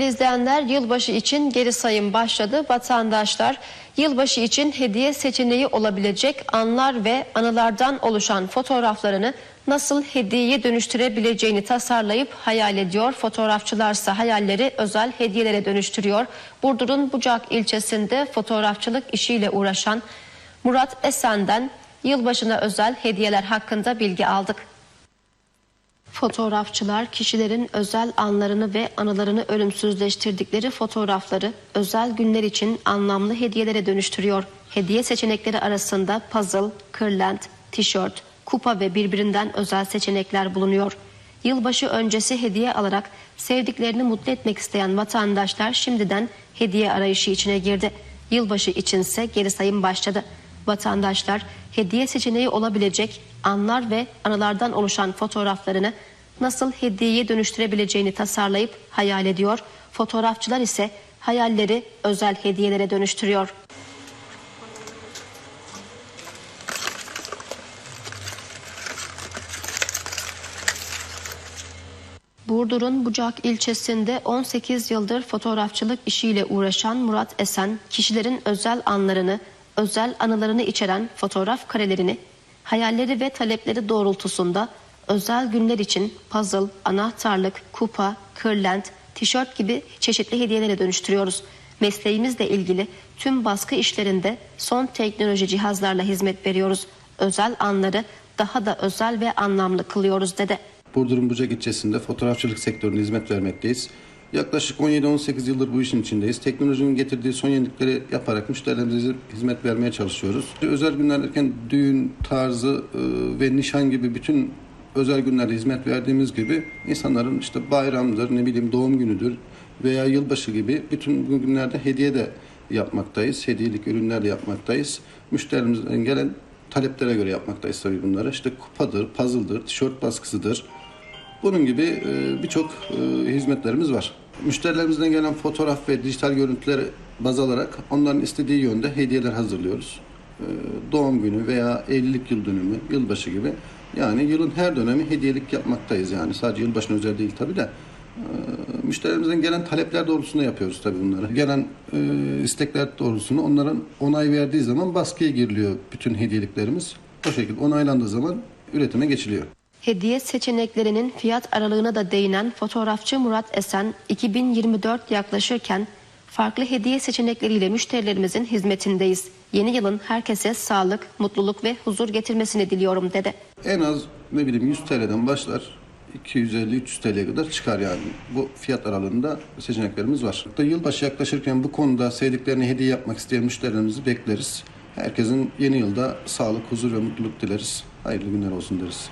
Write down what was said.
Sevgili izleyenler yılbaşı için geri sayım başladı. Vatandaşlar yılbaşı için hediye seçeneği olabilecek anlar ve anılardan oluşan fotoğraflarını nasıl hediyeye dönüştürebileceğini tasarlayıp hayal ediyor. Fotoğrafçılarsa hayalleri özel hediyelere dönüştürüyor. Burdur'un Bucak ilçesinde fotoğrafçılık işiyle uğraşan Murat Esen'den yılbaşına özel hediyeler hakkında bilgi aldık. Fotoğrafçılar kişilerin özel anlarını ve anılarını ölümsüzleştirdikleri fotoğrafları özel günler için anlamlı hediyelere dönüştürüyor. Hediye seçenekleri arasında puzzle, kırlent, tişört, kupa ve birbirinden özel seçenekler bulunuyor. Yılbaşı öncesi hediye alarak sevdiklerini mutlu etmek isteyen vatandaşlar şimdiden hediye arayışı içine girdi. Yılbaşı içinse geri sayım başladı. Vatandaşlar hediye seçeneği olabilecek anlar ve anılardan oluşan fotoğraflarını nasıl hediyeye dönüştürebileceğini tasarlayıp hayal ediyor. Fotoğrafçılar ise hayalleri özel hediyelere dönüştürüyor. Burdur'un Bucak ilçesinde 18 yıldır fotoğrafçılık işiyle uğraşan Murat Esen, kişilerin özel anlarını, özel anılarını içeren fotoğraf karelerini, hayalleri ve talepleri doğrultusunda özel günler için puzzle, anahtarlık, kupa, kırlent, tişört gibi çeşitli hediyelere dönüştürüyoruz. Mesleğimizle ilgili tüm baskı işlerinde son teknoloji cihazlarla hizmet veriyoruz. Özel anları daha da özel ve anlamlı kılıyoruz dedi. Burdur'un Bucak ilçesinde fotoğrafçılık sektöründe hizmet vermekteyiz. Yaklaşık 17-18 yıldır bu işin içindeyiz. Teknolojinin getirdiği son yenilikleri yaparak müşterilerimize hizmet vermeye çalışıyoruz. Özel günler derken düğün tarzı e, ve nişan gibi bütün özel günlerde hizmet verdiğimiz gibi insanların işte bayramdır, ne bileyim doğum günüdür veya yılbaşı gibi bütün bu günlerde hediye de yapmaktayız. Hediyelik ürünler de yapmaktayız. Müşterimizden gelen taleplere göre yapmaktayız tabii bunları. İşte kupadır, puzzle'dır, tişört baskısıdır, bunun gibi e, birçok e, hizmetlerimiz var. Müşterilerimizden gelen fotoğraf ve dijital görüntüleri baz alarak onların istediği yönde hediyeler hazırlıyoruz. E, Doğum günü veya evlilik yıl dönümü, yılbaşı gibi. Yani yılın her dönemi hediyelik yapmaktayız yani. Sadece yılbaşına özel değil tabii de. Müşterilerimizden gelen talepler doğrultusunda yapıyoruz tabii bunları. Gelen istekler doğrultusunda onların onay verdiği zaman baskıya giriliyor bütün hediyeliklerimiz. O şekilde onaylandığı zaman üretime geçiliyor. Hediye seçeneklerinin fiyat aralığına da değinen fotoğrafçı Murat Esen 2024 yaklaşırken farklı hediye seçenekleriyle müşterilerimizin hizmetindeyiz. Yeni yılın herkese sağlık, mutluluk ve huzur getirmesini diliyorum dedi. En az ne bileyim 100 TL'den başlar 250-300 TL'ye kadar çıkar yani. Bu fiyat aralığında seçeneklerimiz var. Da Yılbaşı yaklaşırken bu konuda sevdiklerini hediye yapmak isteyen müşterilerimizi bekleriz. Herkesin yeni yılda sağlık, huzur ve mutluluk dileriz. Hayırlı günler olsun deriz.